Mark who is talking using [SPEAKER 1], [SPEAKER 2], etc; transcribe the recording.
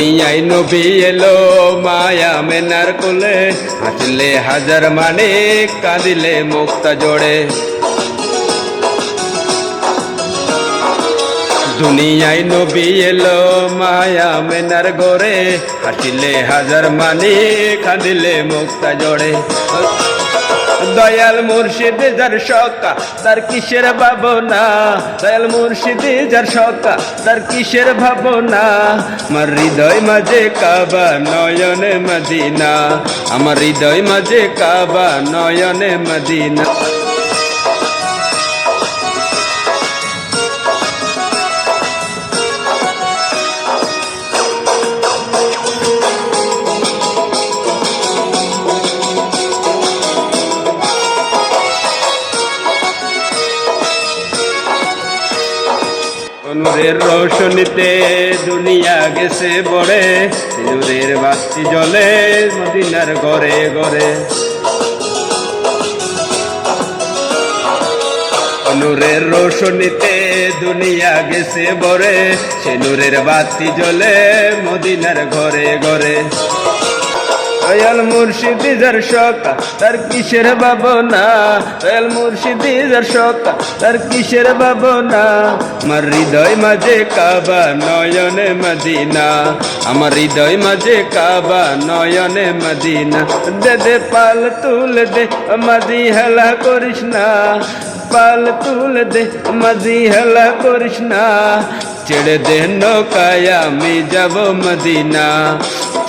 [SPEAKER 1] দুনিয়ায় নবী এলো মায়া মেনার কোলে। হাসলে হাজার মানে কাঁদিলে মুক্তা জোড়ে। দুনিয়ায় নবী এলো, মায়া মেনার গোরে হাসিলে হাজার মানি, কাঁদিলে মুক্তা জোড়ে দয়াল মুর্শিদ যার সকা, তার কিসের ভাবনা? দয়াল মুর্শিদ যার সকা, তার কিসের ভাবনা? আমার হৃদয় মাঝে কাবা, নয়নে মদিনা। আমার হৃদয় মাঝে কাবা, নয়নে মদিনা। নূরের রোশনীতে দুনিয়া গেছে বড়ে। নূরের বাতি জলে মদিনার ঘরে ঘরে। নূরের রোশনীতে দুনিয়া গেছে বরে সে নূরের বাতি জ্বলে মদিনার ঘরে ঘরে। দয়াল মুর্শিদি যার সকা তার কিসের ভাবনা? দয়াল মুর্শিদি যার সকা তার কিসের ভাবনা? আমার হৃদয় মাঝে কাবা, নয়নে মদিনা। আমার হৃদয় মাঝে কাবা, নয়নে মদিনা। দে দে, পাল তুল দে, মাঝি হেলা করিস না। পাল তুল দে, মাঝি হেলা করিস না। ছেড়ে দে নৌকায়, আমি যাব মদিনা।